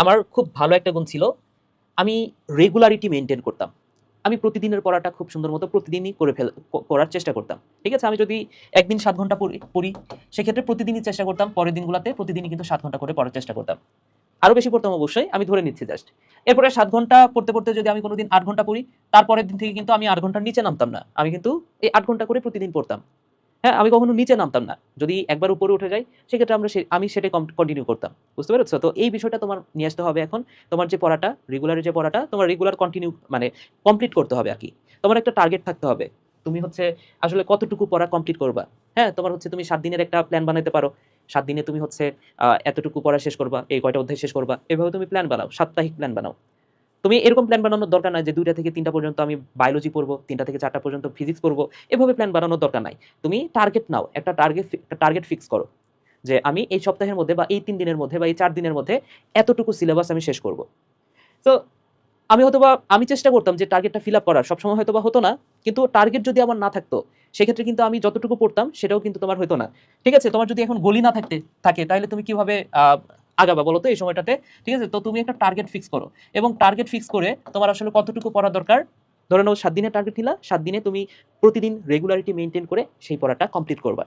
আমার খুব ভালো একটা গুণ ছিল, আমি রেগুলারিটি মেনটেন করতাম। আমি প্রতিদিনের পড়াটা খুব সুন্দর মতো প্রতিদিনই করে ফেল করার চেষ্টা করতাম। ঠিক আছে? আমি যদি একদিন সাত ঘণ্টা পড়ি সেক্ষেত্রে প্রতিদিনই চেষ্টা করতাম, পরের দিনগুলোতে প্রতিদিনই কিন্তু সাত ঘণ্টা করে পড়ার চেষ্টা করতাম। আরও বেশি পড়তাম অবশ্যই, আমি ধরে নিচ্ছি জাস্ট এরপরে সাত ঘণ্টা পড়তে পড়তে যদি আমি কোনোদিন আট ঘণ্টা পড়ি, তারপরের দিন থেকে কিন্তু আমি আট ঘণ্টার নিচে নামতাম না। আমি কিন্তু এই আট ঘণ্টা করে প্রতিদিন পড়তাম। হ্যাঁ আমি কখনো নিচে নামতাম না। যদি একবার উপরে উঠে যাই, সেক্ষেত্রে আমরা আমি সেটাই কন্টিনিউ করতাম। বুঝতে পেরেছ? তো এই বিষয়টা তোমার নিয়ে আসতে হবে এখন। তোমার যে পড়াটা রেগুলারের যে পড়াটা, তোমার রেগুলার কন্টিনিউ মানে কমপ্লিট করতে হবে আর কি। তোমার একটা টার্গেট থাকতে হবে। তুমি হচ্ছে আসলে কতটুকু পড়া কমপ্লিট করবা? হ্যাঁ তোমার হচ্ছে তুমি সাত দিনের একটা প্ল্যান বানাতে পারো। সাত দিনে তুমি হচ্ছে এতটুকু পড়া শেষ করবা, এই কয়টা অধ্যায় শেষ করবা। এভাবে তুমি প্ল্যান বানাও, সাপ্তাহিক প্ল্যান বানাও। তুমি এরকম প্ল্যান বানানোর দরকার নাই যে দুইটা থেকে তিনটা পর্যন্ত আমি বায়োলজি পড়ব, তিনটা থেকে চারটা পর্যন্ত ফিজিক্স পড়ব, এভাবে প্ল্যান বানানোর দরকার নাই। তুমি টার্গেট নাও, একটা টার্গেট টার্গেট ফিক্স করো যে আমি এই সপ্তাহের মধ্যে বা এই তিন দিনের মধ্যে বা এই চার দিনের মধ্যে এতটুকু সিলেবাস আমি শেষ করব। তো আমি হয়তো বা আমি চেষ্টা করতাম যে টার্গেটটা ফিল আপ করার, সবসময় হয়তো বা হতো না, কিন্তু টার্গেট যদি আমার না থাকতো, সেক্ষেত্রে কিন্তু আমি যতটুকু পড়তাম সেটাও কিন্তু তোমার হতো না। ঠিক আছে? তোমার যদি এখন গলি না থাকতে, থাকে, তাহলে তুমি কীভাবে আগাবা, বলো তো এই সময়টাতে। ঠিক আছে? তো তুমি একটা টার্গেট ফিক্স করো। এবং টার্গেট ফিক্স করে তোমার আসলে কতটুকু পড়া দরকার? ধরে নাও, সাত দিনের টার্গেট নিলা, সাত দিনে তুমি প্রতিদিন রেগুলারিটি মেনটেন করে সেই পড়াটা কমপ্লিট করবা।